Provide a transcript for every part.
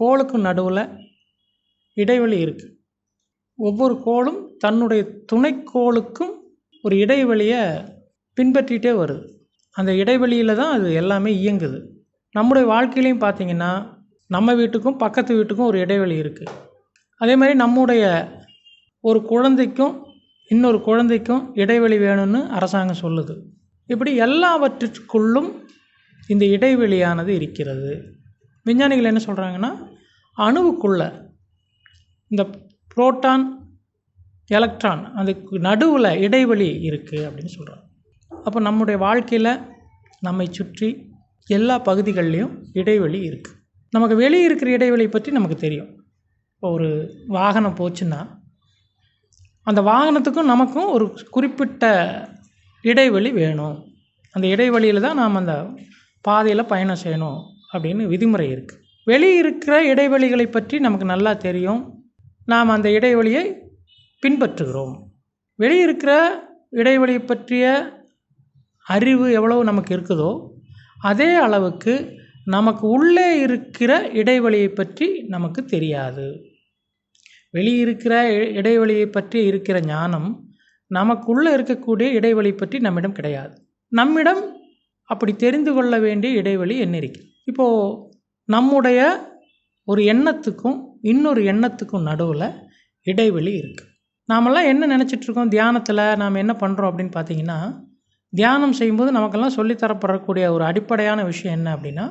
கோளுக்கும் நடுவில் இடைவெளி இருக்குது ஒவ்வொரு கோளும் தன்னுடைய துணைக்கோளுக்கும் ஒரு இடைவெளியை பின்பற்றிகிட்டே வருது. அந்த இடைவெளியில் தான் அது எல்லாமே இயங்குது. நம்முடைய வாழ்க்கையிலையும் பார்த்தீங்கன்னா நம்ம வீட்டுக்கும் பக்கத்து வீட்டுக்கும் ஒரு இடைவெளி இருக்குது அதே மாதிரி நம்முடைய ஒரு குழந்தைக்கும் இன்னொரு குழந்தைக்கும் இடைவெளி வேணும்னு அரசாங்கம் சொல்லுது. இப்படி எல்லாவற்றிற்குள்ளும் இந்த இடைவெளியானது இருக்கிறது. விஞ்ஞானிகள் என்ன சொல்கிறாங்கன்னா அணுவுக்குள்ள இந்த புரோட்டான் எலக்ட்ரான் அதுக்கு நடுவில் இடைவெளி இருக்குது அப்படின்னு சொல்கிறாங்க அப்போ நம்முடைய வாழ்க்கையில் நம்மை சுற்றி எல்லா பகுதிகள்லேயும் இடைவெளி இருக்குது நமக்கு வெளியே இருக்கிற இடைவெளி பற்றி நமக்கு தெரியும். இப்போ ஒரு வாகனம் போச்சுன்னா அந்த வாகனத்துக்கும் நமக்கும் ஒரு குறிப்பிட்ட இடைவெளி வேணும். அந்த இடைவெளியில் தான் நாம் அந்த பாதையில் பயணம் செய்யணும். அப்படின்னு விதிமுறை இருக்குது வெளியே இருக்கிற இடைவெளிகளை பற்றி நமக்கு நல்லா தெரியும். நாம் அந்த இடைவெளியை பின்பற்றுகிறோம். வெளியே இருக்கிற இடைவெளி பற்றிய அறிவு எவ்வளவு நமக்கு இருக்குதோ அதே அளவுக்கு நமக்கு உள்ளே இருக்கிற இடைவெளியை பற்றி நமக்கு தெரியாது. வெளியிருக்கிற இ- இடைவெளியை பற்றி இருக்கிற ஞானம் நமக்குள்ளே இருக்கக்கூடிய இடைவெளி பற்றி நம்மிடம் கிடையாது. நம்மிடம் அப்படி தெரிந்து கொள்ள வேண்டிய இடைவெளி என்ன இருக்கிறது இப்போது நம்முடைய ஒரு எண்ணத்துக்கும் இன்னொரு எண்ணத்துக்கும் நடுவில் இடைவெளி இருக்குது நாமெல்லாம் என்ன நினச்சிட்ருக்கோம் தியானத்தில் நாம் என்ன பண்ணுறோம் அப்படின்னு பார்த்தீங்கன்னா தியானம் செய்யும்போது நமக்கெல்லாம் சொல்லித்தரப்படக்கூடிய ஒரு அடிப்படையான விஷயம் என்ன அப்படின்னா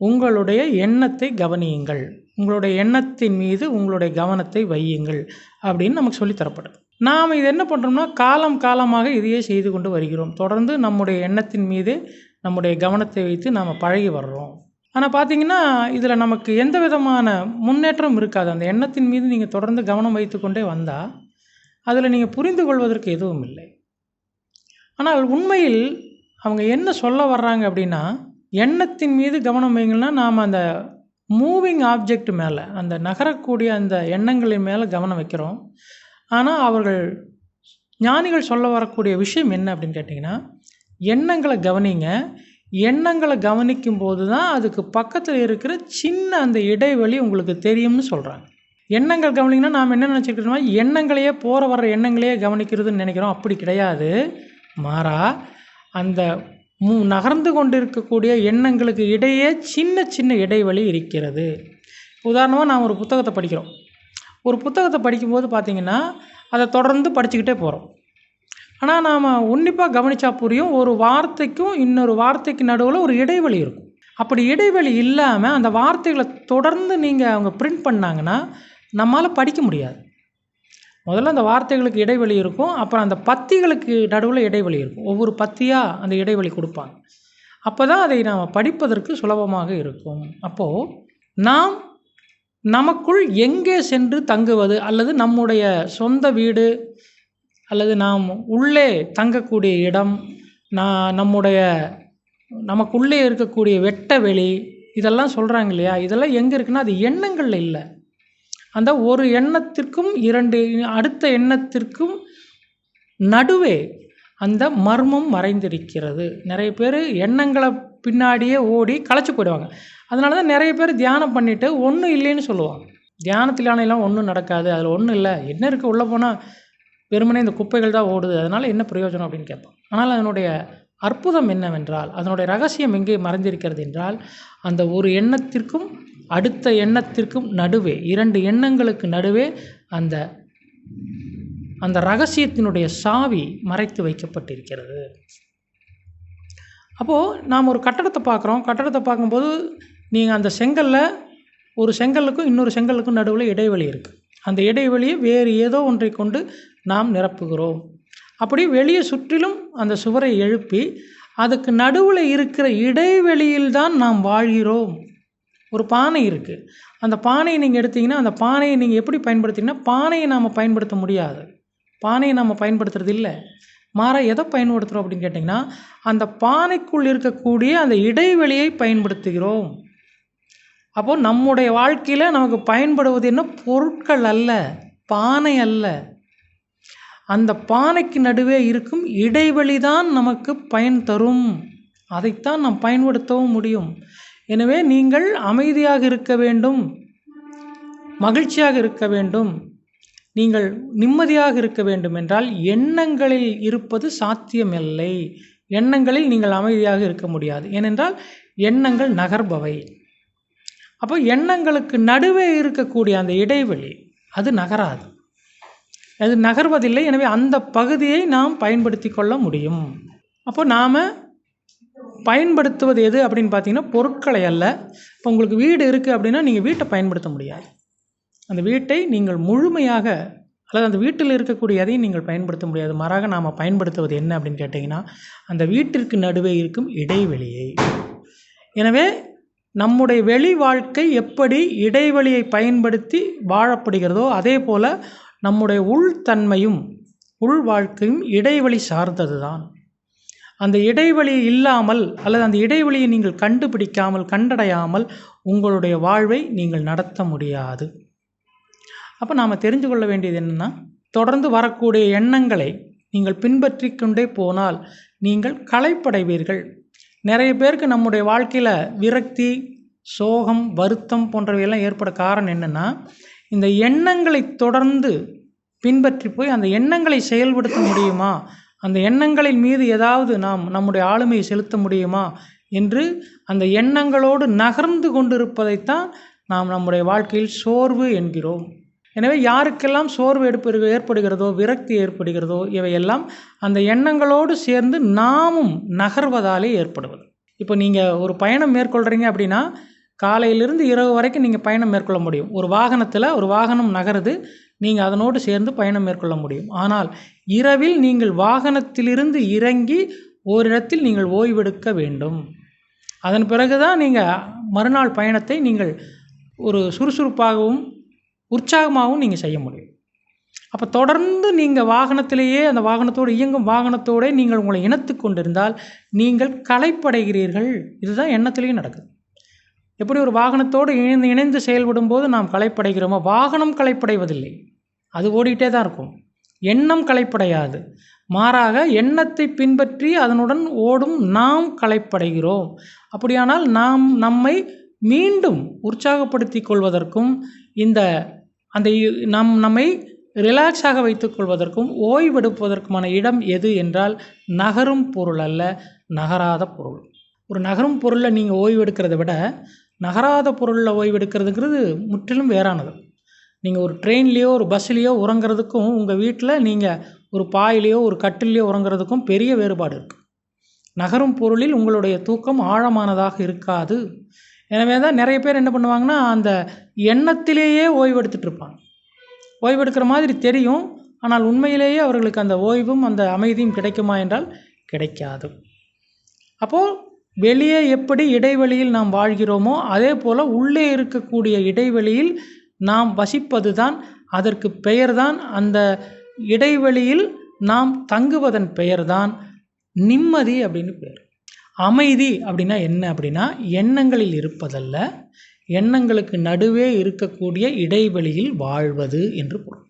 உங்களுடைய எண்ணத்தை கவனியுங்கள். உங்களுடைய எண்ணத்தின் மீது உங்களுடைய கவனத்தை வையுங்கள் அப்படின்னு நமக்கு சொல்லித்தரப்படுது நாம் இது என்ன பண்ணுறோம்னா காலம் காலமாக இதையே செய்து கொண்டு வருகிறோம். தொடர்ந்து நம்முடைய எண்ணத்தின் மீது நம்முடைய கவனத்தை வைத்து நாம் பழகி வர்றோம். ஆனால் பார்த்தீங்கன்னா இதில் நமக்கு எந்த விதமான முன்னேற்றம் இருக்காது. அந்த எண்ணத்தின் மீது நீங்கள் தொடர்ந்து கவனம் வைத்துக்கொண்டே வந்தால் அதில் நீங்கள் புரிந்து கொள்வதற்கு எதுவும் இல்லை. ஆனால் உண்மையில் அவங்க என்ன சொல்ல வர்றாங்க அப்படின்னா எண்ணத்தின் மீது கவனம் வைங்கன்னா நாம் அந்த மூவிங் ஆப்ஜெக்ட் மேலே அந்த நகரக்கூடிய அந்த எண்ணங்களின் மேலே கவனம் வைக்கிறோம். ஆனால் அவர்கள் ஞானிகள் சொல்ல வரக்கூடிய விஷயம் என்ன அப்படின்னு கேட்டிங்கன்னா எண்ணங்களை கவனிங்க எண்ணங்களை கவனிக்கும் போது தான் அதுக்கு பக்கத்தில் இருக்கிற சின்ன அந்த இடைவெளி உங்களுக்கு தெரியும்னு சொல்கிறாங்க எண்ணங்கள் கவனிங்கன்னா நாம் என்ன நினச்சிக்கிறோம்னா எண்ணங்களையே போகிற வர எண்ணங்களையே கவனிக்கிறதுன்னு நினைக்கிறோம். அப்படி கிடையாது. மாறா அந்த மு நகர்ந்து கொண்டிருக்கக்கூடிய எண்ணங்களுக்கு இடையே சின்ன சின்ன இடைவெளி இருக்கிறது. உதாரணமாக நாம் ஒரு புத்தகத்தை படிக்கிறோம். ஒரு புத்தகத்தை படிக்கும்போது பார்த்திங்கன்னா அதை தொடர்ந்து படிச்சுக்கிட்டே போகிறோம் ஆனால் நாம் உன்னிப்பாக கவனிச்சா புரியும். ஒரு வார்த்தைக்கும் இன்னொரு வார்த்தைக்கு நடுவில் ஒரு இடைவெளி இருக்கும். அப்படி இடைவெளி இல்லாமல் அந்த வார்த்தைகளை தொடர்ந்து நீங்கள் அவங்க பிரிண்ட் பண்ணாங்கன்னா நம்மால் படிக்க முடியாது. முதல்ல அந்த வார்த்தைகளுக்கு இடைவெளி இருக்கும். அப்புறம் அந்த பத்திகளுக்கு நடுவில் இடைவெளி இருக்கும். ஒவ்வொரு பத்தியாக அந்த இடைவெளி கொடுப்பாங்க. அப்போ தான் அதை நாம் படிப்பதற்கு சுலபமாக இருக்கும். அப்போது நாம் நமக்குள் எங்கே சென்று தங்குவது அல்லது நம்முடைய சொந்த வீடு அல்லது நாம் உள்ளே தங்கக்கூடிய இடம் நான் நம்முடைய நமக்குள்ளே இருக்கக்கூடிய வெட்ட வெளி இதெல்லாம் சொல்கிறாங்க இல்லையா? இதெல்லாம் எங்கே இருக்குன்னா அது எண்ணங்களில் இல்லை. அந்த ஒரு எண்ணத்திற்கும் இரண்டு அடுத்த எண்ணத்திற்கும் நடுவே அந்த மர்மம் மறைந்திருக்கிறது. நிறைய பேர் எண்ணங்களை பின்னாடியே ஓடி களைச்சி போயிடுவாங்க. அதனால தான் நிறைய பேர் தியானம் பண்ணிவிட்டு ஒன்றும் இல்லைன்னு சொல்லுவாங்க. தியானத்திலானெல்லாம் ஒன்றும் நடக்காது. அதில் ஒன்றும் இல்லை. என்ன இருக்குது உள்ளே போனால் வெறுமனே இந்த குப்பைகள் தான் ஓடுது அதனால் என்ன பிரயோஜனம் அப்படின்னு கேட்போம். ஆனால் அதனுடைய அற்புதம் என்னவென்றால் அதனுடைய ரகசியம் எங்கே மறைந்திருக்கிறது என்றால் அந்த ஒரு எண்ணத்திற்கும் அடுத்த எண்ணத்திற்கும் நடுவே இரண்டு எண்ணங்களுக்கு நடுவே அந்த அந்த ரகசியத்தினுடைய சாவி மறைத்து வைக்கப்பட்டிருக்கிறது. அப்போது நாம் ஒரு கட்டடத்தை பார்க்குறோம். கட்டடத்தை பார்க்கும்போது நீங்கள் அந்த செங்கல்ல ஒரு செங்கலுக்கும் இன்னொரு செங்கலுக்கும் நடுவில் இடைவெளி இருக்குது அந்த இடைவெளியை வேறு ஏதோ ஒன்றை கொண்டு நாம் நிரப்புகிறோம். அப்படி வெளியே சுற்றிலும் அந்த சுவரை எழுப்பி அதுக்கு நடுவில் இருக்கிற இடைவெளியில் தான் நாம் வாழ்கிறோம். ஒரு பானை இருக்குது அந்த பானையை நீங்கள் எடுத்தீங்கன்னா அந்த பானையை நீங்கள் எப்படி பயன்படுத்திங்கன்னா பானையை நாம் பயன்படுத்த முடியாது. பானையை நாம் பயன்படுத்துறது இல்லை. மாற எதை பயன்படுத்துகிறோம் அப்படின்னு கேட்டிங்கன்னா அந்த பானைக்குள் இருக்கக்கூடிய அந்த இடைவெளியை பயன்படுத்துகிறோம். அப்போது நம்முடைய வாழ்க்கையில் நமக்கு பயன்படுவது என்ன? பொருட்கள் அல்ல. பானை அல்ல. அந்த பானைக்கு நடுவே இருக்கும் இடைவெளி தான் நமக்கு பயன் தரும். அதைத்தான் நாம் பயன்படுத்தவும் முடியும். எனவே நீங்கள் அமைதியாக இருக்க வேண்டும். மகிழ்ச்சியாக இருக்க வேண்டும். நீங்கள் நிம்மதியாக இருக்க வேண்டும் என்றால் எண்ணங்களில் இருப்பது சாத்தியமில்லை. எண்ணங்களில் நீங்கள் அமைதியாக இருக்க முடியாது. ஏனென்றால் எண்ணங்கள் நகர்பவை. அப்போ எண்ணங்களுக்கு நடுவே இருக்கக்கூடிய அந்த இடைவெளி அது நகராது. அது நகர்வதில்லை. எனவே அந்த பகுதியை நாம் பயன்படுத்தி கொள்ள முடியும். அப்போ நாம் பயன்படுத்துவது எது அப்படின்னு பார்த்தீங்கன்னா பொருட்களை அல்ல. இப்போ உங்களுக்கு வீடு இருக்குது அப்படின்னா நீங்கள் வீட்டை பயன்படுத்த முடியாது. அந்த வீட்டை நீங்கள் முழுமையாக அல்லது அந்த வீட்டில் இருக்கக்கூடிய எதையும் நீங்கள் பயன்படுத்த முடியாது. மாறாக நாம் பயன்படுத்துவது என்ன அப்படின்னு கேட்டிங்கன்னா அந்த வீட்டிற்கு நடுவே இருக்கும் இடைவெளியை. எனவே நம்முடைய வெளி வாழ்க்கை எப்படி இடைவெளியை பயன்படுத்தி வாழப்படுகிறதோ அதே போல் நம்முடைய உள்தன்மையும் உள் வாழ்க்கையும் இடைவெளி சார்ந்தது தான் அந்த இடைவெளி இல்லாமல் அல்லது அந்த இடைவெளியை நீங்கள் கண்டுபிடிக்காமல் கண்டடையாமல் உங்களுடைய வாழ்வை நீங்கள் நடத்த முடியாது. அப்போ நாம் தெரிஞ்சு கொள்ள வேண்டியது என்னென்னா தொடர்ந்து வரக்கூடிய எண்ணங்களை நீங்கள் பின்பற்றி கொண்டே போனால் நீங்கள் களைப்படைவீர்கள். நிறைய பேருக்கு நம்முடைய வாழ்க்கையில் விரக்தி சோகம் வருத்தம் போன்றவையெல்லாம் ஏற்பட காரணம் என்னென்னா இந்த எண்ணங்களை தொடர்ந்து பின்பற்றி போய் அந்த எண்ணங்களை செயல்படுத்த முடியுமா? அந்த எண்ணங்களின் மீது ஏதாவது நாம் நம்முடைய ஆளுமையை செலுத்த முடியுமா? என்று அந்த எண்ணங்களோடு நகர்ந்து கொண்டிருப்பதைத்தான் நாம் நம்முடைய வாழ்க்கையில் சோர்வு என்கிறோம். எனவே யாருக்கெல்லாம் சோர்வு எடுப்பு ஏற்படுகிறதோ விரக்தி ஏற்படுகிறதோ இவையெல்லாம் அந்த எண்ணங்களோடு சேர்ந்து நாமும் நகர்வதாலே ஏற்படுவது. இப்போ நீங்கள் ஒரு பயணம் மேற்கொள்கிறீங்க அப்படின்னா காலையிலிருந்து இரவு வரைக்கும் நீங்கள் பயணம் மேற்கொள்ள முடியும். ஒரு வாகனத்தில் ஒரு வாகனம் நகருது நீங்கள் அதனோடு சேர்ந்து பயணம் மேற்கொள்ள முடியும். ஆனால் இரவில் நீங்கள் வாகனத்திலிருந்து இறங்கி ஓரிடத்தில் நீங்கள் ஓய்வெடுக்க வேண்டும். அதன் பிறகு தான் நீங்கள் மறுநாள் பயணத்தை நீங்கள் ஒரு சுறுசுறுப்பாகவும் உற்சாகமாகவும் நீங்கள் செய்ய முடியும். அப்போ தொடர்ந்து நீங்கள் வாகனத்திலேயே அந்த வாகனத்தோடு இயங்கும் வாகனத்தோடு நீங்கள் உங்களை இணைத்து கொண்டிருந்தால் நீங்கள் களைப்படைகிறீர்கள். இதுதான் எண்ணத்திலையும் நடக்குது. எப்படி ஒரு வாகனத்தோடு இணைந்து இணைந்து செயல்படும் போது நாம் களைப்படைகிறோமோ வாகனம் களைப்படைவதில்லை. அது ஓடிட்டே தான் இருக்கும். எண்ணம் களைப்படையாது. மாறாக எண்ணத்தை பின்பற்றி அதனுடன் ஓடும் நாம் களைப்படைகிறோம். அப்படியானால் நாம் நம்மை மீண்டும் உற்சாகப்படுத்தி கொள்வதற்கும் இந்த அந்த இ- நம் நம்மை ரிலாக்ஸாக வைத்துக்கொள்வதற்கும் ஓய்வெடுப்பதற்குமான இடம் எது என்றால் நகரும் பொருள் அல்ல நகராத பொருள். ஒரு நகரும் பொருளில் நீங்கள் ஓய்வெடுக்கிறத விட நகராத பொருளில் ஓய்வெடுக்கிறதுங்கிறது முற்றிலும் வேறானது. நீங்கள் ஒரு ட்ரெயின்லேயோ ஒரு பஸ்லேயோ உறங்குறதுக்கும் உங்கள் வீட்டில் நீங்கள் ஒரு பாயிலையோ ஒரு கட்டிலையோ உறங்குறதுக்கும் பெரிய வேறுபாடு இருக்குது நகரும் பொருளில் உங்களுடைய தூக்கம் ஆழமானதாக இருக்காது. எனவே தான் நிறைய பேர் என்ன பண்ணுவாங்கன்னா அந்த எண்ணத்திலேயே ஓய்வெடுத்துட்டு இருப்பாங்க ஓய்வெடுக்கிற மாதிரி தெரியும் ஆனால் உண்மையிலேயே அவர்களுக்கு அந்த ஓய்வும் அந்த அமைதியும் கிடைக்குமா என்றால் கிடைக்காது. அப்போது வெளியே எப்படி இடைவெளியில் நாம் வாழ்கிறோமோ அதே போல் உள்ளே இருக்கக்கூடிய இடைவெளியில் நாம் வசிப்பது தான் அதற்கு பெயர்தான். அந்த இடைவெளியில் நாம் தங்குவதன் பெயர்தான் நிம்மதி அப்படின்னு பேர். அமைதி அப்படின்னா என்ன அப்படின்னா எண்ணங்களில் இருப்பதல்ல எண்ணங்களுக்கு நடுவே இருக்கக்கூடிய இடைவெளியில் வாழ்வது என்று பொருள்.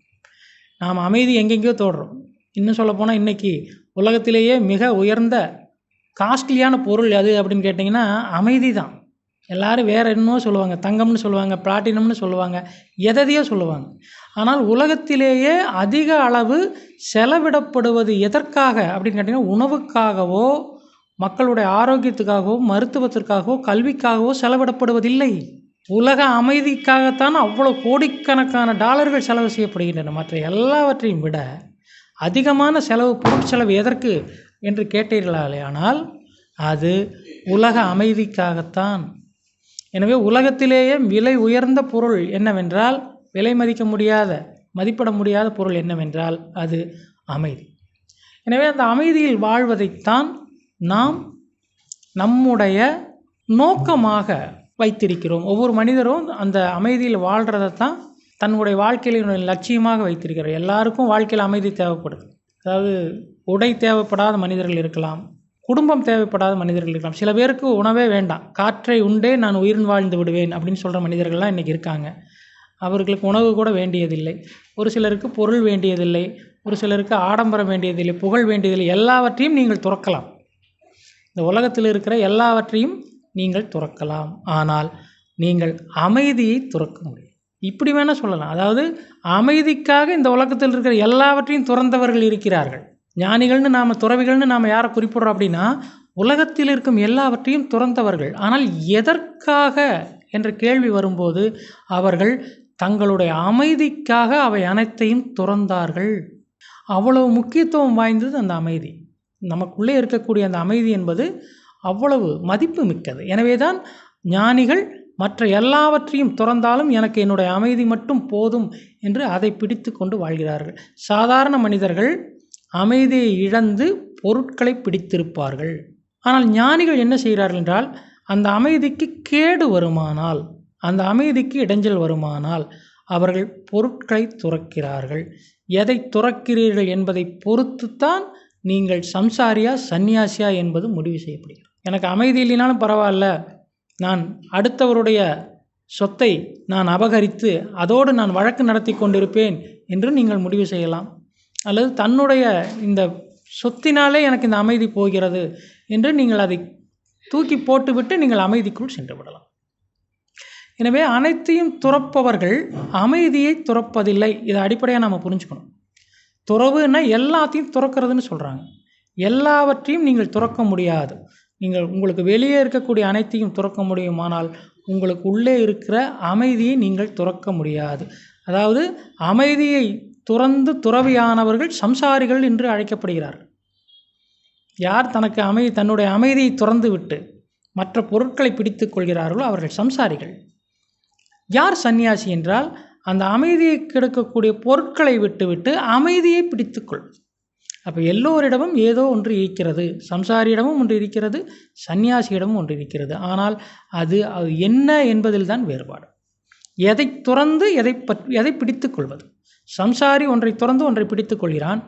நாம் அமைதி எங்கெங்கேயோ தோடுறோம் இன்னும் சொல்லப்போனால் இன்றைக்கி உலகத்திலேயே மிக உயர்ந்த காஸ்ட்லியான பொருள் எது அப்படின்னு கேட்டிங்கன்னா அமைதி தான் எல்லாரும் வேறு என்னமோ சொல்லுவாங்க. தங்கம்னு சொல்லுவாங்க பிளாட்டினம்னு சொல்லுவாங்க எதையோ சொல்லுவாங்க. ஆனால் உலகத்திலேயே அதிக அளவு செலவிடப்படுவது எதற்காக அப்படின்னு கேட்டிங்கன்னா உணவுக்காகவோ மக்களுடைய ஆரோக்கியத்துக்காகவோ மருத்துவத்திற்காகவோ கல்விக்காகவோ செலவிடப்படுவதில்லை. உலக அமைதிக்காகத்தான் அவ்வளோ கோடிக்கணக்கான டாலர்கள் செலவு செய்யப்படுகின்றன. மற்ற எல்லாவற்றையும் விட அதிகமான செலவு பொருட்செலவு எதற்கு? என்று கேட்டீர்களாலே ஆனால் அது உலக அமைதிக்காகத்தான். எனவே உலகத்திலேயே விலை உயர்ந்த பொருள் என்னவென்றால் விலை மதிக்க முடியாத மதிப்பிட முடியாத பொருள் என்னவென்றால் அது அமைதி. எனவே அந்த அமைதியில் வாழ்வதைத்தான் நாம் நம்முடைய நோக்கமாக வைத்திருக்கிறோம். ஒவ்வொரு மனிதரும் அந்த அமைதியில் வாழ்கிறத தான் தன்னுடைய வாழ்க்கையில லட்சியமாக வைத்திருக்கிறார். எல்லாருக்கும் வாழ்க்கையில் அமைதி தேவைப்படுது. அதாவது உடை தேவைப்படாத மனிதர்கள் இருக்கலாம் குடும்பம் தேவைப்படாத மனிதர்கள் இருக்கலாம். சில பேருக்கு உணவே வேண்டாம். காற்றை உண்டே நான் உயிர் வாழ்ந்து விடுவேன் அப்படின்னு சொல்கிற மனிதர்கள்லாம் இன்றைக்கி இருக்காங்க. அவர்களுக்கு உணவு கூட வேண்டியதில்லை. ஒரு சிலருக்கு பொருள் வேண்டியதில்லை. ஒரு சிலருக்கு ஆடம்பரம் வேண்டியதில்லை புகழ் வேண்டியதில்லை. எல்லாவற்றையும் நீங்கள் துறக்கலாம். இந்த உலகத்தில் இருக்கிற எல்லாவற்றையும் நீங்கள் துறக்கலாம். ஆனால் நீங்கள் அமைதியை துறக்க முடியும். இப்படி வேணால் சொல்லலாம். அதாவது அமைதிக்காக இந்த உலகத்தில் இருக்கிற எல்லாவற்றையும் துறந்தவர்கள் இருக்கிறார்கள். ஞானிகள்னு நாம் துறவிகள்னு நாம் யாரை குறிப்பிட்றோம் அப்படின்னா உலகத்தில் இருக்கும் எல்லாவற்றையும் துறந்தவர்கள். ஆனால் எதற்காக என்ற கேள்வி வரும்போது அவர்கள் தங்களுடைய அமைதிக்காக அவை அனைத்தையும் துறந்தார்கள். அவ்வளவு முக்கியத்துவம் வாய்ந்தது அந்த அமைதி. நமக்குள்ளே இருக்கக்கூடிய அந்த அமைதி என்பது அவ்வளவு மதிப்பு மிக்கது. எனவே தான் ஞானிகள் மற்ற எல்லாவற்றையும் துறந்தாலும் எனக்கு என்னுடைய அமைதி மட்டும் போதும் என்று அதை பிடித்து கொண்டு வாழ்கிறார்கள். சாதாரண மனிதர்கள் அமைதியை இழந்து பொருட்களை பிடித்திருப்பார்கள். ஆனால் ஞானிகள் என்ன செய்கிறார்கள் என்றால் அந்த அமைதிக்கு கேடு வருமானால் அந்த அமைதிக்கு இடைஞ்சல் வருமானால் அவர்கள் பொருட்களை துறக்கிறார்கள். எதை துறக்கிறீர்கள் என்பதை பொறுத்துத்தான் நீங்கள் சம்சாரியா சந்நியாசியா என்பது முடிவு செய்யப்படுகிறது. எனக்கு அமைதி இல்லைனாலும் பரவாயில்ல. நான் அடுத்தவருடைய சொத்தை நான் அபகரித்து அதோடு நான் வழக்கு நடத்தி கொண்டிருப்பேன் என்று நீங்கள் முடிவு செய்யலாம். அல்லது தன்னுடைய இந்த சொத்தினாலே எனக்கு இந்த அமைதி போகிறது என்று நீங்கள் அதை தூக்கி போட்டுவிட்டு நீங்கள் அமைதிக்குள் சென்று விடலாம். எனவே அனைத்தையும் துறப்பவர்கள் அமைதியை துறப்பதில்லை. இதை அடிப்படையாக நம்ம புரிஞ்சுக்கணும். துறவுன்னா எல்லாத்தையும் துறக்கிறதுன்னு சொல்கிறாங்க எல்லாவற்றையும் நீங்கள் துறக்க முடியாது. நீங்கள் உங்களுக்கு வெளியே இருக்கக்கூடிய அனைத்தையும் துறக்க முடியுமானால் உங்களுக்கு உள்ளே இருக்கிற அமைதியை நீங்கள் துறக்க முடியாது. அதாவது அமைதியை துறந்து துறவியானவர்கள் சம்சாரிகள் என்று அழைக்கப்படுகிறார்கள். யார் தனக்கு அமை தன்னுடைய அமைதியை துறந்து விட்டு மற்ற பொருட்களை பிடித்து கொள்கிறார்களோ அவர்கள் சம்சாரிகள். யார் சந்நியாசி என்றால் அந்த அமைதியை கெடுக்கக்கூடிய பொருட்களை விட்டுவிட்டு அமைதியை பிடித்துக்கொள் அப்போ எல்லோரிடமும் ஏதோ ஒன்று இருக்கிறது. சம்சாரியிடமும் ஒன்று இருக்கிறது சந்நியாசியிடமும் ஒன்று இருக்கிறது. ஆனால் அது அது என்ன என்பதில் தான் வேறுபாடு. எதை துறந்து எதை பற் எதை பிடித்து கொள்வது? சம்சாரி ஒன்றை துறந்து ஒன்றை பிடித்து கொள்கிறான்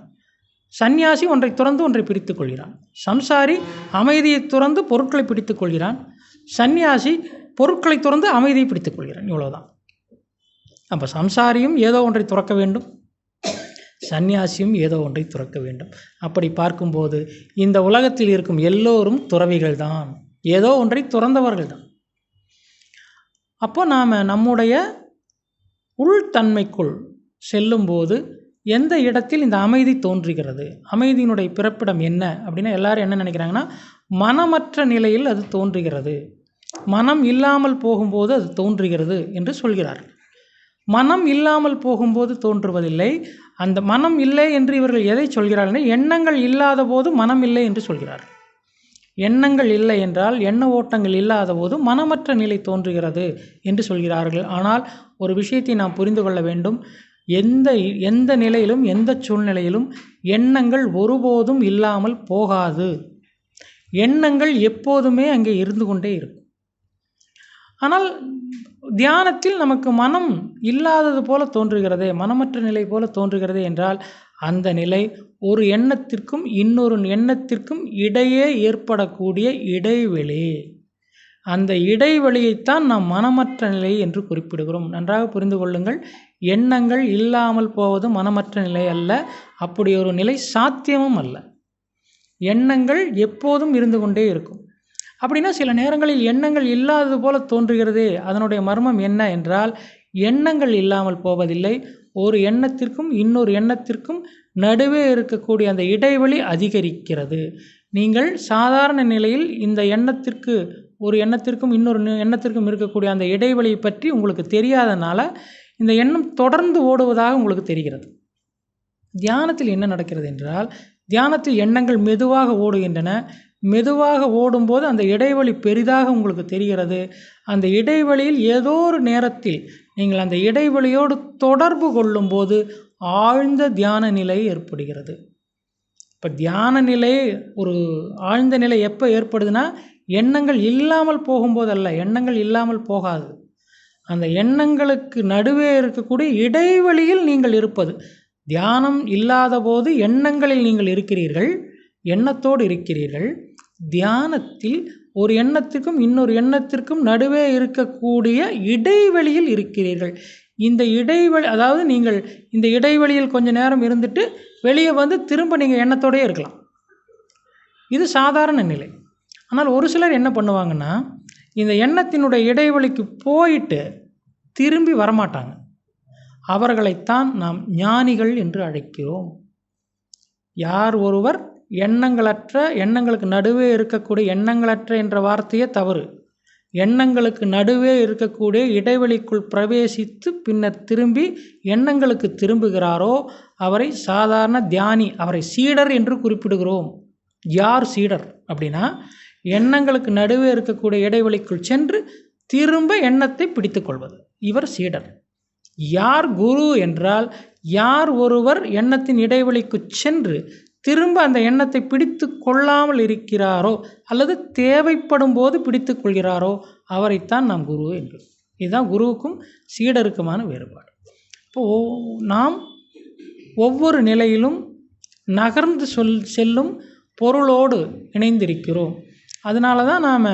சந்நியாசி ஒன்றை துறந்து ஒன்றை பிடித்து கொள்கிறான். சம்சாரி அமைதியை துறந்து பொருட்களை பிடித்து கொள்கிறான் சந்நியாசி பொருட்களை துறந்து அமைதியை பிடித்துக் கொள்கிறான். இவ்வளோதான் அப்போ சம்சாரியும் ஏதோ ஒன்றை துறக்க வேண்டும். சந்நியாசியும் ஏதோ ஒன்றை துறக்க வேண்டும். அப்படி பார்க்கும்போது இந்த உலகத்தில் இருக்கும் எல்லோரும் துறவிகள் தான் ஏதோ ஒன்றை துறந்தவர்கள் தான் அப்போ நாம் நம்முடைய உள்தன்மைக்குள் செல்லும்போது எந்த இடத்தில் இந்த அமைதி தோன்றுகிறது? அமைதியினுடைய பிறப்பிடம் என்ன? அப்படின்னா எல்லாரும் என்ன நினைக்கிறாங்கன்னா மனமற்ற நிலையில் அது தோன்றுகிறது. மனம் இல்லாமல் போகும்போது அது தோன்றுகிறது என்று சொல்கிறார்கள். மனம் இல்லாமல் போகும்போது தோன்றுவதில்லை. அந்த மனம் இல்லை என்று இவர்கள் எதை சொல்கிறார்கள் எண்ணங்கள் இல்லாத போது மனம் இல்லை என்று சொல்கிறார்கள் எண்ணங்கள் இல்லை என்றால் எண்ண ஓட்டங்கள் இல்லாத போது மனமற்ற நிலை தோன்றுகிறது என்று சொல்கிறார்கள். ஆனால் ஒரு விஷயத்தை நாம் புரிந்து கொள்ள வேண்டும். எந்த எந்த நிலையிலும் எந்த சூழ்நிலையிலும் எண்ணங்கள் ஒருபோதும் இல்லாமல் போகாது. எண்ணங்கள் எப்போதுமே அங்கே இருந்து கொண்டே இருக்கும். ஆனால் தியானத்தில் நமக்கு மனம் இல்லாதது போல தோன்றுகிறதே மனமற்ற நிலை போல தோன்றுகிறதே என்றால் அந்த நிலை ஒரு எண்ணத்திற்கும் இன்னொரு எண்ணத்திற்கும் இடையே ஏற்படக்கூடிய இடைவெளி. அந்த இடைவெளியைத்தான் நாம் மனமற்ற நிலை என்று குறிப்பிடுகிறோம். நன்றாக புரிந்து கொள்ளுங்கள். எண்ணங்கள் இல்லாமல் போவது மனமற்ற நிலை அல்ல அப்படி ஒரு நிலை சாத்தியமும் அல்ல. எண்ணங்கள் எப்போதும் இருந்து கொண்டே இருக்கும். அப்படின்னா சில நேரங்களில் எண்ணங்கள் இல்லாதது போல தோன்றுகிறதே. அதனுடைய மர்மம் என்ன என்றால் எண்ணங்கள் இல்லாமல் போவதில்லை. ஒரு எண்ணத்திற்கும் இன்னொரு எண்ணத்திற்கும் நடுவே இருக்கக்கூடிய அந்த இடைவெளி அதிகரிக்கிறது. நீங்கள் சாதாரண நிலையில் இந்த எண்ணத்திற்கு ஒரு எண்ணத்திற்கும் இன்னொரு எண்ணத்திற்கும் இருக்கக்கூடிய அந்த இடைவெளியை பற்றி உங்களுக்கு தெரியாதனால இந்த எண்ணம் தொடர்ந்து ஓடுவதாக உங்களுக்கு தெரிகிறது. தியானத்தில் என்ன நடக்கிறது என்றால் தியானத்தில் எண்ணங்கள் மெதுவாக ஓடுகின்றன. மெதுவாக ஓடும்போது அந்த இடைவெளி பெரிதாக உங்களுக்கு தெரிகிறது. அந்த இடைவெளியில் ஏதோ ஒரு நேரத்தில் நீங்கள் அந்த இடைவெளியோடு தொடர்பு கொள்ளும்போது ஆழ்ந்த தியான நிலை ஏற்படுகிறது. இப்போ தியான நிலை ஒரு ஆழ்ந்த நிலை எப்போ ஏற்படுதுன்னா எண்ணங்கள் இல்லாமல் போகும்போதல்ல. எண்ணங்கள் இல்லாமல் போகாது. அந்த எண்ணங்களுக்கு நடுவே இருக்கக்கூடிய இடைவெளியில் நீங்கள் இருப்பது. தியானம் இல்லாத போது எண்ணங்களில் நீங்கள் இருக்கிறீர்கள் எண்ணத்தோடு இருக்கிறீர்கள். தியானத்தில் ஒரு எண்ணத்திற்கும் இன்னொரு எண்ணத்திற்கும் நடுவே இருக்கக்கூடிய இடைவெளியில் இருக்கிறீர்கள். இந்த இடைவெளி அதாவது நீங்கள் இந்த இடைவெளியில் கொஞ்ச நேரம் இருந்துட்டு வெளியே வந்து திரும்ப நீங்கள் எண்ணத்தோடயே இருக்கலாம். இது சாதாரண நிலை. ஆனால் ஒரு சிலர் என்ன பண்ணுவாங்கன்னா இந்த எண்ணத்தினுடைய இடைவெளிக்கு போயிட்டு திரும்பி வரமாட்டாங்க. அவர்களைத்தான் நாம் ஞானிகள் என்று அழைக்கிறோம். யார் ஒருவர் எண்ணங்களற்ற எண்ணங்களுக்கு நடுவே இருக்கக்கூடிய எண்ணங்களற்ற என்ற வார்த்தையே தவறு. எண்ணங்களுக்கு நடுவே இருக்கக்கூடிய இடைவெளிக்குள் பிரவேசித்து பின்னர் திரும்பி எண்ணங்களுக்கு திரும்புகிறாரோ அவரை சாதாரண தியானி அவரை சீடர் என்று குறிப்பிடுகிறோம். யார் சீடர் அப்படின்னா எண்ணங்களுக்கு நடுவே இருக்கக்கூடிய இடைவெளிக்குள் சென்று திரும்ப எண்ணத்தை பிடித்து கொள்வது. இவர் சீடர். யார் குரு என்றால் யார் ஒருவர் எண்ணத்தின் இடைவெளிக்கு சென்று திரும்ப அந்த எண்ணத்தை பிடித்து கொள்ளாமல் இருக்கிறாரோ அல்லது தேவைப்படும் போது பிடித்து கொள்கிறாரோ அவரைத்தான் நாம் குரு என்கிறோம் இதுதான் குருவுக்கும் சீடருக்குமான வேறுபாடு. இப்போது நாம் ஒவ்வொரு நிலையிலும் நகர்ந்து சொல் செல்லும் பொருளோடு இணைந்திருக்கிறோம். அதனால தான் நாம்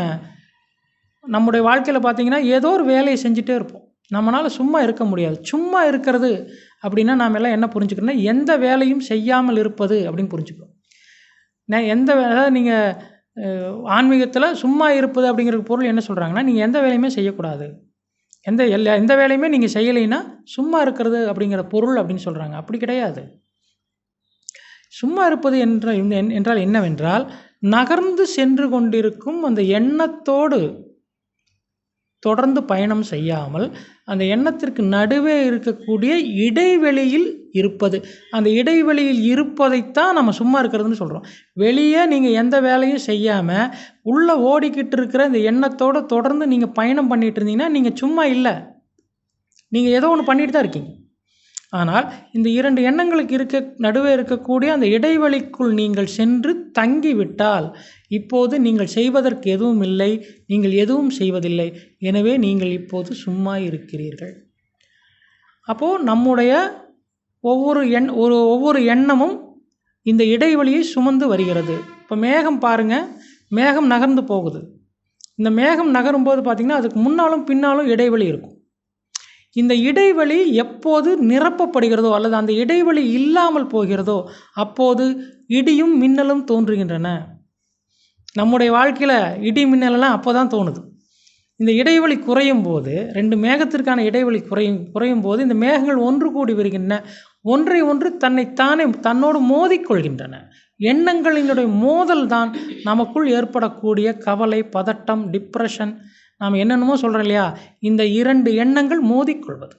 நம்முடைய வாழ்க்கையில் பார்த்திங்கன்னா ஏதோ ஒரு வேலையை செஞ்சுட்டே இருப்போம். நம்மளால் சும்மா இருக்க முடியாது. சும்மா இருக்கிறது அப்படின்னா நாம் எல்லாம் என்ன புரிஞ்சுக்கணும்னா எந்த வேலையும் செய்யாமல் இருப்பது அப்படின்னு புரிஞ்சுக்கணும். நான் எந்த வேலை அதாவது நீங்கள் ஆன்மீகத்தில் சும்மா இருப்பது அப்படிங்கிற பொருள் என்ன சொல்கிறாங்கன்னா நீங்கள் எந்த வேலையுமே செய்யக்கூடாது. எந்த எல்லா எந்த வேலையுமே நீங்கள் செய்யலைன்னா சும்மா இருக்கிறது அப்படிங்கிற பொருள் அப்படின்னு சொல்கிறாங்க அப்படி கிடையாது. சும்மா இருப்பது என்ற என்றால் என்னவென்றால் நகர்ந்து சென்று கொண்டிருக்கும் அந்த எண்ணத்தோடு தொடர்ந்து பயணம் செய்யாமல் அந்த எண்ணத்திற்கு நடுவே இருக்கக்கூடிய இடைவெளியில் இருப்பது. அந்த இடைவெளியில் இருப்பதைத்தான் நம்ம சும்மா இருக்கிறதுன்னு சொல்கிறோம் வெளியே நீங்கள் எந்த வேலையும் செய்யாமல் உள்ளே ஓடிக்கிட்டு இருக்கிற இந்த எண்ணத்தோடு தொடர்ந்து நீங்கள் பயணம் பண்ணிகிட்டு இருந்தீங்கன்னா நீங்கள் சும்மா இல்லை. நீங்கள் ஏதோ ஒன்று பண்ணிட்டு தான் இருக்கீங்க. ஆனால் இந்த இரண்டு எண்ணங்களுக்கு இருக்க நடுவே இருக்கக்கூடிய அந்த இடைவெளிக்குள் நீங்கள் சென்று தங்கிவிட்டால் இப்போது நீங்கள் செய்வதற்கு எதுவும் இல்லை நீங்கள் எதுவும் செய்வதில்லை. எனவே நீங்கள் இப்போது சும்மா இருக்கிறீர்கள். அப்போது நம்முடைய ஒவ்வொரு எண் ஒரு ஒவ்வொரு எண்ணமும் இந்த இடைவெளியை சுமந்து வருகிறது. இப்போ மேகம் பாருங்கள் மேகம் நகர்ந்து போகுது. இந்த மேகம் நகரும்போது பார்த்திங்கன்னா அதுக்கு முன்னாலும் பின்னாலும் இடைவெளி இருக்கும். இந்த இடைவெளி எப்போது நிரப்பப்படுகிறதோ அல்லது அந்த இடைவெளி இல்லாமல் போகிறதோ அப்போது இடியும் மின்னலும் தோன்றுகின்றன. நம்முடைய வாழ்க்கையில் இடி மின்னலெல்லாம் அப்போ தான் தோணுது. இந்த இடைவெளி குறையும் போது ரெண்டு மேகத்திற்கான இடைவெளி குறையும் குறையும் போது இந்த மேகங்கள் ஒன்று கூடி வருகின்றன. ஒன்றை ஒன்று தன்னைத்தானே தன்னோடு மோதிக்கொள்கின்றன. எண்ணங்களினுடைய மோதல் தான் நமக்குள் ஏற்படக்கூடிய கவலை பதட்டம் டிப்ரெஷன் நாம் என்னென்னமோ சொல்கிறோம் இல்லையா? இந்த இரண்டு எண்ணங்கள் மோதிக்கொள்வது.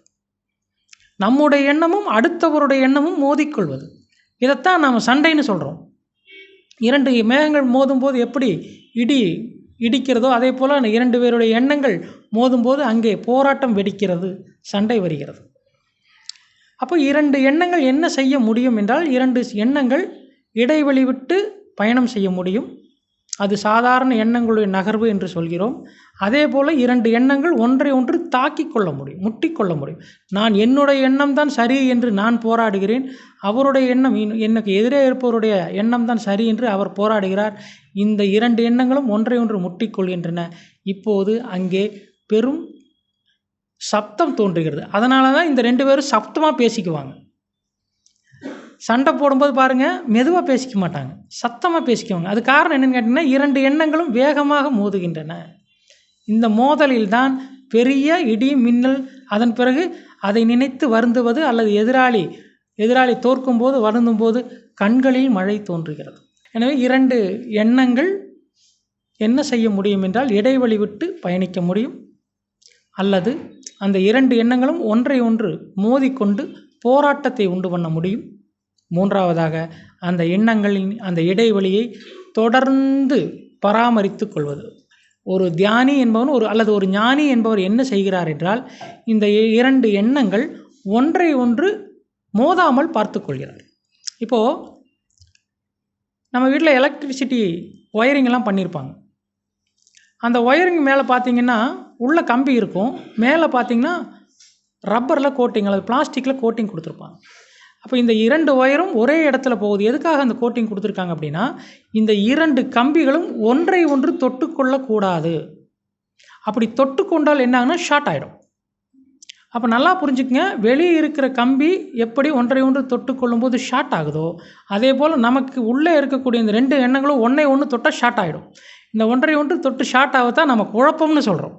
நம்முடைய எண்ணமும் அடுத்தவருடைய எண்ணமும் மோதிக்கொள்வது. இதைத்தான் நாம் சண்டைன்னு சொல்கிறோம் இரண்டு மேகங்கள் மோதும்போது எப்படி இடி இடிக்கிறதோ அதே போல் அந்த இரண்டு பேருடைய எண்ணங்கள் மோதும்போது அங்கே போராட்டம் வெடிக்கிறது சண்டை வருகிறது. அப்போ இரண்டு எண்ணங்கள் என்ன செய்ய முடியும் என்றால் இரண்டு எண்ணங்கள் இடைவெளி விட்டு பயணம் செய்ய முடியும். அது சாதாரண எண்ணங்களுடைய நகர்வு என்று சொல்கிறோம். அதே போல் இரண்டு எண்ணங்கள் ஒன்றை ஒன்று தாக்கிக் கொள்ள முடியும் முட்டிக்கொள்ள முடியும். நான் என்னுடைய எண்ணம் தான் சரி என்று நான் போராடுகிறேன். அவருடைய எண்ணம் எனக்கு எதிரே இருப்பவருடைய எண்ணம் தான் சரி என்று அவர் போராடுகிறார். இந்த இரண்டு எண்ணங்களும் ஒன்றை ஒன்று முட்டிக்கொள்கின்றன இப்போது அங்கே பெரும் சப்தம் தோன்றுகிறது. அதனால தான் இந்த ரெண்டு பேரும் சப்தமாக பேசிக்குவாங்க. சண்டை போடும்போது பாருங்கள் மெதுவாக பேசிக்க மாட்டாங்க. சத்தமாக பேசிக்குவாங்க. அது காரணம் என்னென்னு கேட்டிங்கன்னா இரண்டு எண்ணங்களும் வேகமாக மோதுகின்றன. இந்த மோதலில் தான் பெரிய இடி மின்னல் அதன் பிறகு அதை நினைத்து வருந்துவது அல்லது எதிராளி எதிராளி தோற்கும் போது வருந்தும் போது கண்களில் மழை தோன்றுகிறது. எனவே இரண்டு எண்ணங்கள் என்ன செய்ய முடியும் என்றால் இடைவெளி விட்டு பயணிக்க முடியும். அல்லது அந்த இரண்டு எண்ணங்களும் ஒன்றை ஒன்று மோதிக்கொண்டு போராட்டத்தை உண்டு பண்ண முடியும். மூன்றாவதாக அந்த எண்ணங்களின் அந்த இடைவெளியை தொடர்ந்து பராமரித்து கொள்வது. ஒரு தியானி என்பவன் ஒரு அல்லது ஒரு ஞானி என்பவர் என்ன செய்கிறார் என்றால் இந்த இரண்டு எண்ணங்கள் ஒன்றை ஒன்று மோதாமல் பார்த்து கொள்கிறார். இப்போது நம்ம வீட்டில் எலக்ட்ரிசிட்டி ஒயரிங்லாம் பண்ணியிருப்பாங்க. அந்த ஒயரிங் மேலே பார்த்தீங்கன்னா உள்ள கம்பி இருக்கும். மேலே பார்த்தீங்கன்னா ரப்பரில் கோட்டிங் அல்லது பிளாஸ்டிக்கில் கோட்டிங் கொடுத்துருப்பாங்க. அப்போ இந்த இரண்டு ஒயரும் ஒரே இடத்துல போகுது. எதுக்காக அந்த கோட்டிங் கொடுத்துருக்காங்க அப்படின்னா இந்த இரண்டு கம்பிகளும் ஒன்றை ஒன்று தொட்டுக்கொள்ளக்கூடாது. அப்படி தொட்டுக்கொண்டால் என்ன ஆகுனா ஷார்ட் ஆகிடும் அப்போ நல்லா புரிஞ்சுக்கங்க வெளியே இருக்கிற கம்பி எப்படி ஒன்றை ஒன்று தொட்டுக்கொள்ளும் போது ஷார்ட் ஆகுதோ அதே போல் நமக்கு உள்ளே இருக்கக்கூடிய இந்த ரெண்டு எண்ணங்களும் ஒன்றை ஒன்று தொட்டால் ஷார்ட் ஆகிடும் இந்த ஒன்றை ஒன்று தொட்டு ஷார்ட் ஆகத்தான் நம்ம குழப்பம்னு சொல்கிறோம்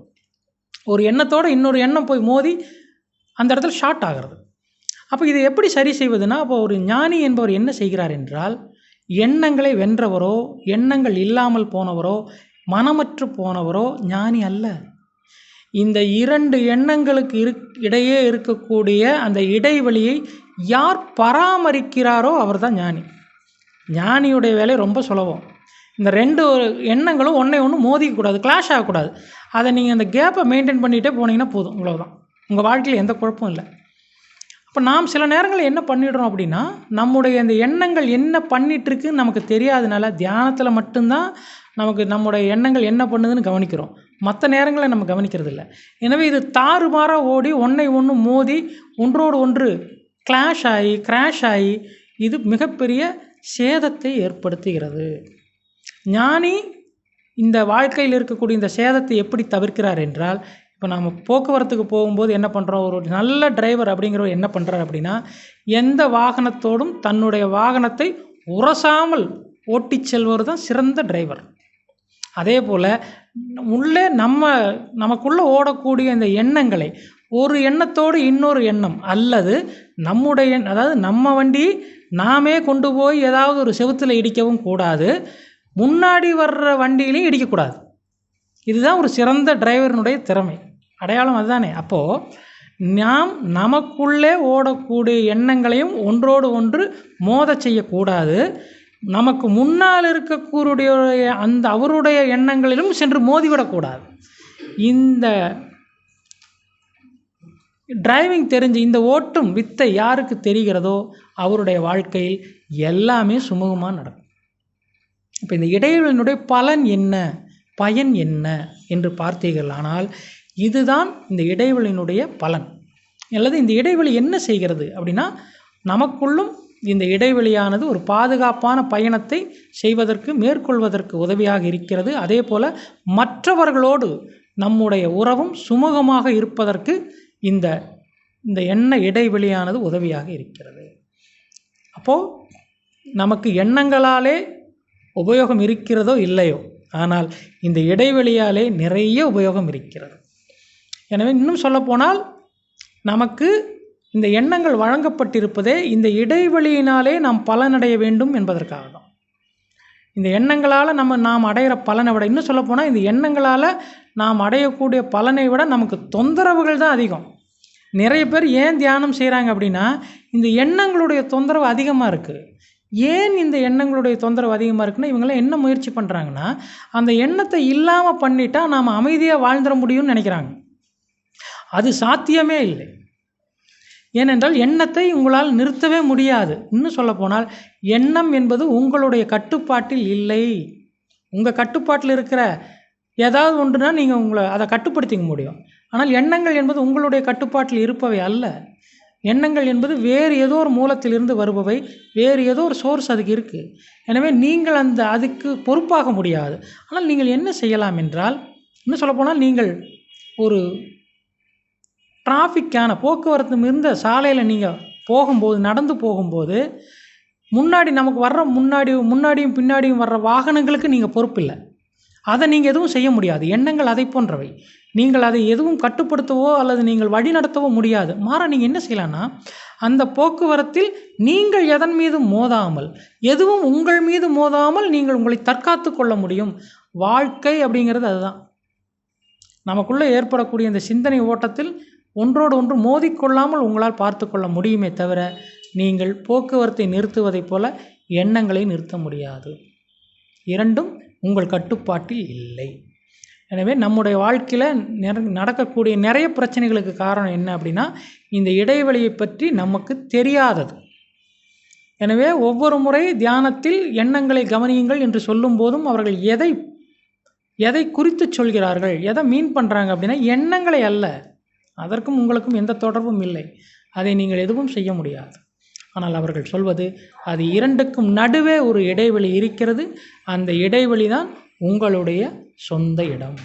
ஒரு எண்ணத்தோடு இன்னொரு எண்ணம் போய் மோதி அந்த இடத்துல ஷார்ட் ஆகிறது. அப்போ இதை எப்படி சரி செய்வதுனா அப்போ ஒரு ஞானி என்பவர் என்ன செய்கிறார் என்றால் எண்ணங்களை வென்றவரோ எண்ணங்கள் இல்லாமல் போனவரோ மனமற்று போனவரோ ஞானி அல்ல. இந்த இரண்டு எண்ணங்களுக்கு இரு இடையே இருக்கக்கூடிய அந்த இடைவெளியை யார் பராமரிக்கிறாரோ அவர் தான் ஞானி. ஞானியுடைய வேலை ரொம்ப சுலபம். இந்த ரெண்டு எண்ணங்களும் ஒன்றை ஒன்று மோதிக்கக்கூடாது கிளாஷ் ஆகக்கூடாது. அதை நீங்கள் அந்த கேப்பை மெயின்டைன் பண்ணிகிட்டே போனீங்கன்னா போதும் இவ்வளோதான் உங்கள் வாழ்க்கையில் எந்த குழப்பமும் இல்லை. இப்போ நாம் சில நேரங்களில் என்ன பண்ணிடுறோம் அப்படின்னா நம்முடைய அந்த எண்ணங்கள் என்ன பண்ணிட்டு இருக்குன்னு நமக்கு தெரியாதனால தியானத்தில் மட்டும்தான் நமக்கு நம்முடைய எண்ணங்கள் என்ன பண்ணுதுன்னு கவனிக்கிறோம். மற்ற நேரங்களில் நம்ம கவனிக்கிறதில்ல. எனவே இது தாறுமாறாக ஓடி ஒன்றை ஒன்று மோதி ஒன்றோடு ஒன்று கிளாஷ் ஆகி கிராஷ் ஆகி இது மிகப்பெரிய சேதத்தை ஏற்படுத்துகிறது. ஞானி இந்த வாழ்க்கையில் இருக்கக்கூடிய இந்த சேதத்தை எப்படி தவிர்க்கிறார் என்றால் இப்போ நம்ம போக்குவரத்துக்கு போகும்போது என்ன பண்ணுறோம் ஒரு நல்ல டிரைவர் அப்படிங்கிறவர் என்ன பண்ணுறாரு அப்படின்னா எந்த வாகனத்தோடும் தன்னுடைய வாகனத்தை உரசாமல் ஓட்டிச் செல்வது தான் சிறந்த டிரைவர் அதே போல் உள்ளே நம்ம நமக்குள்ளே ஓடக்கூடிய இந்த எண்ணங்களை ஒரு எண்ணத்தோடு இன்னொரு எண்ணம் அல்லது நம்முடைய அதாவது நம்ம வண்டி நாமே கொண்டு போய் ஏதாவது ஒரு செவுத்தில் இடிக்கவும் கூடாது. முன்னாடி வர்ற வண்டியிலையும் இடிக்கக்கூடாது. இதுதான் ஒரு சிறந்த டிரைவரினுடைய திறமை. அடையாளம் அதுதானே. அப்போது நாம் நமக்குள்ளே ஓடக்கூடிய எண்ணங்களையும் ஒன்றோடு ஒன்று மோத செய்யக்கூடாது. நமக்கு முன்னால் இருக்கக்கூடிய அந்த அவருடைய எண்ணங்களிலும் சென்று மோதிவிடக்கூடாது. இந்த டிரைவிங் தெரிஞ்சு இந்த ஓட்டும் வித்தை யாருக்கு தெரிகிறதோ அவருடைய வாழ்க்கையில் எல்லாமே சுமூகமாக நடக்கும். இப்போ இந்த இடைவெளியினுடைய பலன் என்ன? பயன் என்ன? என்று பார்த்தீர்களானால் இதுதான் இந்த இடைவெளியினுடைய பலன். அல்லது இந்த இடைவெளி என்ன செய்கிறது அப்படின்னா நமக்குள்ளும் இந்த இடைவெளியானது ஒரு பாதுகாப்பான பயணத்தை செய்வதற்கு மேற்கொள்வதற்கு உதவியாக இருக்கிறது. அதே போல் மற்றவர்களோடு நம்முடைய உறவும் சுமூகமாக இருப்பதற்கு இந்த இந்த எண்ண இடைவெளியானது உதவியாக இருக்கிறது. அப்போது நமக்கு எண்ணங்களாலே உபயோகம் இருக்கிறதோ இல்லையோ ஆனால் இந்த இடைவெளியாலே நிறைய உபயோகம் இருக்கிறது. எனவே இன்னும் சொல்லப்போனால் நமக்கு இந்த எண்ணங்கள் வழங்கப்பட்டிருப்பதே இந்த இடைவெளியினாலே நாம் பலனடைய வேண்டும் என்பதற்காக தான் இந்த எண்ணங்களால் நம்ம நாம் அடையிற பலனை விட இன்னும் சொல்லப்போனால் இந்த எண்ணங்களால் நாம் அடையக்கூடிய பலனை விட நமக்கு தொந்தரவுகள் தான் அதிகம். நிறைய பேர் ஏன் தியானம் செய்கிறாங்க அப்படின்னா இந்த எண்ணங்களுடைய தொந்தரவு அதிகமாக இருக்குது ஏன் இந்த எண்ணங்களுடைய தொந்தரவு அதிகமாக இருக்குன்னா இவங்களாம் என்ன முயற்சி பண்ணுறாங்கன்னா அந்த எண்ணத்தை இல்லாமல் பண்ணிட்டா நாம் அமைதியாக வாழ்ந்துட முடியும்னு நினைக்கிறாங்க. அது சாத்தியமே இல்லை. ஏனென்றால் எண்ணத்தை உங்களால் நிறுத்தவே முடியாது. இன்னும் சொல்லப்போனால் எண்ணம் என்பது உங்களுடைய கட்டுப்பாட்டில் இல்லை. உங்கள் கட்டுப்பாட்டில் இருக்கிற ஏதாவது ஒன்றுனா நீங்கள் உங்களை அதை கட்டுப்படுத்திக்க முடியும். ஆனால் எண்ணங்கள் என்பது உங்களுடைய கட்டுப்பாட்டில் இருப்பவை அல்ல. எண்ணங்கள் என்பது வேறு ஏதோ ஒரு மூலத்திலிருந்து வருபவை வேறு ஏதோ ஒரு சோர்ஸ் அதுக்கு இருக்குது எனவே நீங்கள் அந்த அதுக்கு பொறுப்பாக முடியாது. ஆனால் நீங்கள் என்ன செய்யலாம் என்றால் இன்னும் சொல்லப்போனால் நீங்கள் ஒரு டிராஃபிக்கான போக்குவரத்து மிகுந்த சாலையில் நீங்கள் போகும்போது நடந்து போகும்போது முன்னாடி நமக்கு வர்ற முன்னாடி முன்னாடியும் பின்னாடியும் வர்ற வாகனங்களுக்கு நீங்கள் பொறுப்பில்லை. அதை நீங்கள் எதுவும் செய்ய முடியாது. எண்ணங்கள் அதை போன்றவை. நீங்கள் அதை எதுவும் கட்டுப்படுத்தவோ அல்லது நீங்கள் வழி நடத்தவோ முடியாது. மாற நீங்கள் என்ன செய்யலாம்னா அந்த போக்குவரத்தில் நீங்கள் எதன் மீது மோதாமல் எதுவும் உங்கள் மீது மோதாமல் நீங்கள் உங்களை தற்காத்து கொள்ள முடியும். வாழ்க்கை அப்படிங்கிறது அதுதான். நமக்குள்ளே ஏற்படக்கூடிய இந்த சிந்தனை ஓட்டத்தில் ஒன்றோடு ஒன்று மோதிக்கொள்ளாமல் உங்களால் பார்த்து கொள்ள முடியுமே தவிர நீங்கள் போக்குவரத்தை நிறுத்துவதைப் போல எண்ணங்களை நிறுத்த முடியாது. இரண்டும் உங்கள் கட்டுப்பாட்டில் இல்லை. எனவே நம்முடைய வாழ்க்கையில் நடக்கக்கூடிய நிறைய பிரச்சனைகளுக்கு காரணம் என்ன அப்படின்னா இந்த இடைவெளியை பற்றி நமக்கு தெரியாதது. எனவே ஒவ்வொரு முறை தியானத்தில் எண்ணங்களை கவனியுங்கள் என்று சொல்லும் போதும் அவர்கள் எதை எதை குறித்து சொல்கிறார்கள் எதை மீன் பண்ணுறாங்க அப்படின்னா எண்ணங்களை அல்ல. அதற்கும் உங்களுக்கும் எந்த தொடர்பும் இல்லை. அதை நீங்கள் எதுவும் செய்ய முடியாது. ஆனால் அவர்கள் சொல்வது அது இரண்டுக்கும் நடுவே ஒரு இடைவெளி இருக்கிறது. அந்த இடைவெளி தான் உங்களுடைய சொந்த இடம்.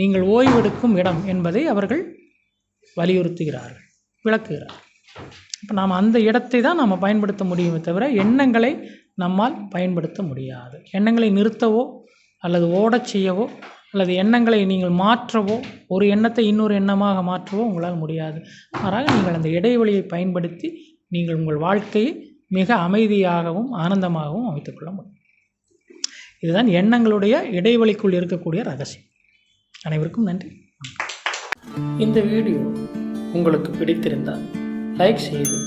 நீங்கள் ஓய்வெடுக்கும் இடம் என்பதை அவர்கள் வலியுறுத்துகிறார்கள் விளக்குகிறார்கள் இப்போ நாம் அந்த இடத்தை தான் நம்ம பயன்படுத்த முடியுமே தவிர எண்ணங்களை நம்மால் பயன்படுத்த முடியாது. எண்ணங்களை நிறுத்தவோ அல்லது ஓடச் செய்யவோ அல்லது எண்ணங்களை நீங்கள் மாற்றவோ ஒரு எண்ணத்தை இன்னொரு எண்ணமாக மாற்றவோ உங்களால் முடியாது. மாறாக நீங்கள் அந்த இடைவெளியை பயன்படுத்தி நீங்கள் உங்கள் வாழ்க்கையை மிக அமைதியாகவும் ஆனந்தமாகவும் அமைத்துக்கொள்ள முடியும். இதுதான் எண்ணங்களுடைய இடைவெளிக்குள் இருக்கக்கூடிய ரகசியம். அனைவருக்கும் நன்றி. இந்த வீடியோ உங்களுக்கு பிடித்திருந்தால் லைக் செய்து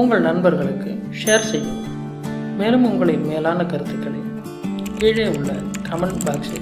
உங்கள் நண்பர்களுக்கு ஷேர் செய்யவும். மேலும் உங்களின் மேலான கருத்துக்களை கீழே உள்ள கமெண்ட் பாக்ஸில்